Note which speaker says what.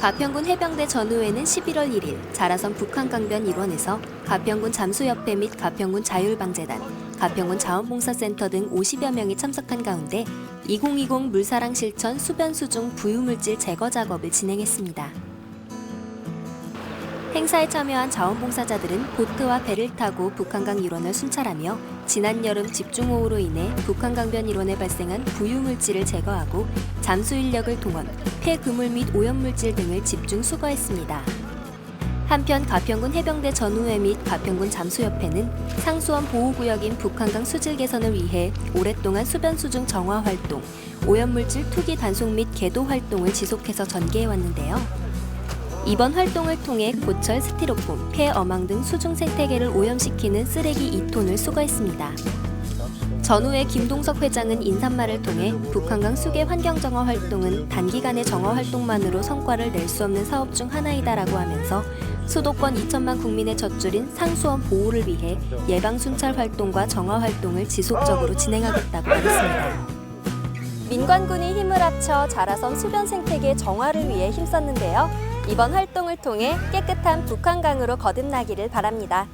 Speaker 1: 가평군 해병대 전후회는 11월 1일 자라선 북한강변 일원에서 가평군 잠수협회 및 가평군 자율방재단, 가평군 자원봉사센터 등 50여 명이 참석한 가운데 2020 물사랑 실천 수변수중 부유물질 제거 작업을 진행했습니다. 행사에 참여한 자원봉사자들은 보트와 배를 타고 북한강 일원을 순찰하며 지난 여름 집중호우로 인해 북한강변 일원에 발생한 부유물질을 제거하고 잠수 인력을 동원, 폐그물 및 오염물질 등을 집중 수거했습니다. 한편 가평군 해병대 전후회 및 가평군 잠수협회는 상수원 보호구역인 북한강 수질 개선을 위해 오랫동안 수변 수중 정화 활동, 오염물질 투기 단속 및 계도 활동을 지속해서 전개해 왔는데요. 이번 활동을 통해 고철, 스티로폼, 폐, 어망 등 수중 생태계를 오염시키는 쓰레기 2톤을 수거했습니다. 전후의 김동석 회장은 인사말을 통해 북한강 수계 환경 정화 활동은 단기간의 정화 활동만으로 성과를 낼 수 없는 사업 중 하나이다라고 하면서 수도권 2천만 국민의 젖줄인 상수원 보호를 위해 예방 순찰 활동과 정화 활동을 지속적으로 진행하겠다고 말했습니다. 민관군이 힘을 합쳐 자라섬 수변 생태계 정화를 위해 힘썼는데요. 이번 활동을 통해 깨끗한 북한강으로 거듭나기를 바랍니다.